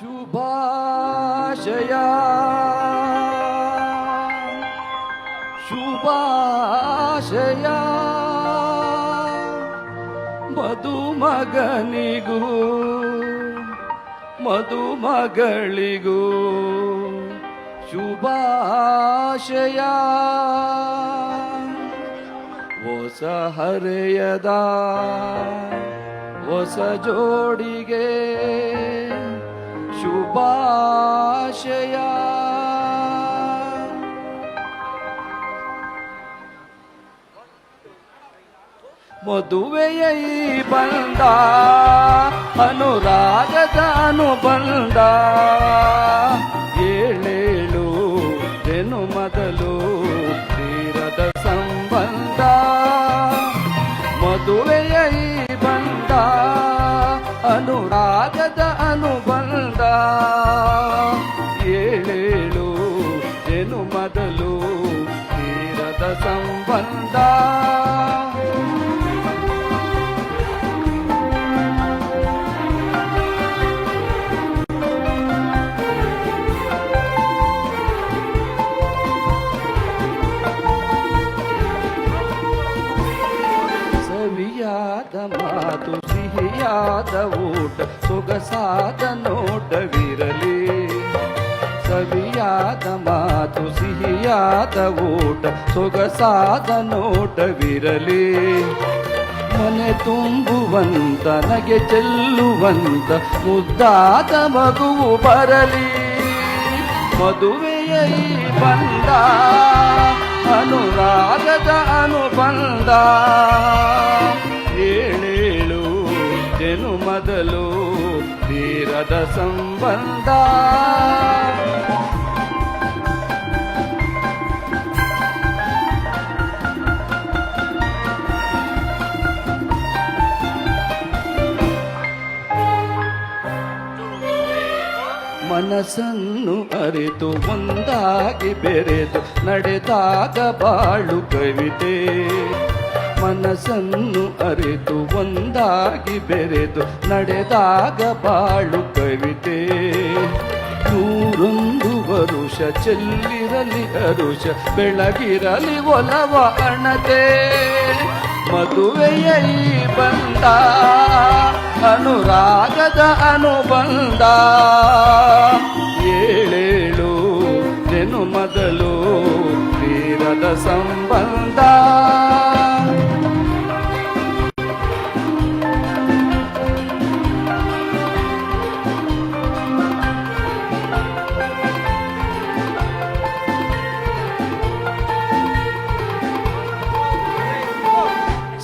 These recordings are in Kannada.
ಶುಭಾಶಯ. ಶುಭಾಶಯ. ಮಧುಮಗನಿಗೂ ಮಧುಮಗಳಿಗೂ ಶುಭಾಶಯ. ಹೊಸ ಹರೆಯದ ಹೊಸ ಜೋಡಿಗೆ ಶುಭಾಶಯ ಮದುವೆಯ ಬಂದ ಅನುರಾಗದ ಅನುಬಂಧ. ಸಂಬಂಧ. ಸವಿಯಾದ ಮಾತು ಸಿಹಿಯಾದ ಊಟ ಸೊಗಸಾದ ನೋಟವಿರಲಿ. ಸವಿಯಾದ ಮಾತು, ಸಿಹಿಯಾದ ಊಟ, ಸೊಗಸಾದ ನೋಟವಿರಲಿ. ಮನೆ ತುಂಬುವಂತ, ನಗೆ ಚೆಲ್ಲುವಂತ, ಮುದ್ದಾದ ಮಗುವು ಬರಲಿ. ಮದುವೆಯ ಬಂದ ಅನುರಾಗದ ಅನುಬಂಧ. ಏಳೇಳು ಜನು ಮೊದಲು ತೀರದ ಸಂಬಂಧ. ಮನಸ್ಸನ್ನು ಅರಿತು ಒಂದಾಗಿ ಬೆರೆತು ನಡೆದಾಗ ಬಾಳು ಕವಿತೆ. ಮನಸ್ಸನ್ನು ಅರಿತು ಒಂದಾಗಿ ಬೆರೆದು ನಡೆದಾಗ ಬಾಳು ಕವಿತೆ. ನೂರೊಂದು ವರುಷ ಚೆಲ್ಲಿರಲಿ ಅರುಷ, ಬೆಳಗಿರಲಿ ಒಲವ ಅಣತೆ. ಮದುವೆಯಲ್ಲಿ ಬಂದ, ಅನುರಾಗದ ಅನುಬಂಧ. ಏಳೇಳು ಜನು ಮೊದಲು ತೀರದ ಸಂಬಂಧ.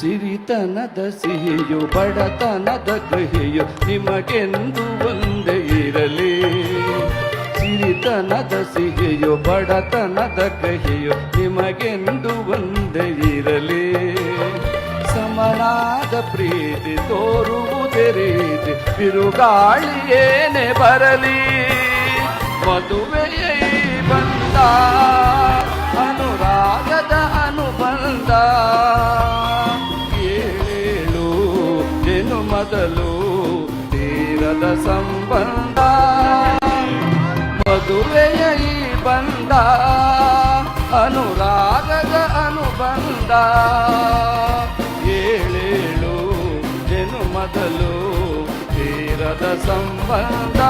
ಸಿರಿತನದ ಸಿಹಿಯು, ಬಡತನದ ಕಹಿಯು ನಿಮಗೆಂದು ಒಂದೇ ಇರಲಿ. ಸಿರಿತನದ ಸಿಹಿಯು, ಬಡತನದ ಕಹಿಯು ನಿಮಗೆಂದು ಒಂದೇ ಇರಲಿ. ಸಮನಾದ ಪ್ರೀತಿ ತೋರುವುದೇ ರೀತಿ, ಬಿರುಗಾಳಿಯೇನೆ ಬರಲಿ. ಮದುವೆಯ ಬಂದ, ಅನುರಾಗದ ಅನುಬಂಧ ಮೊದಲು ತೀರದ ಸಂಬಂಧ ಮದುವೆಯ ಈ ಬಂದ ಅನುರಾಗದ ಅನುಬಂಧ. ಏಳೇಳು ಜನು ಮೊದಲು ತೀರದ ಸಂಬಂಧ.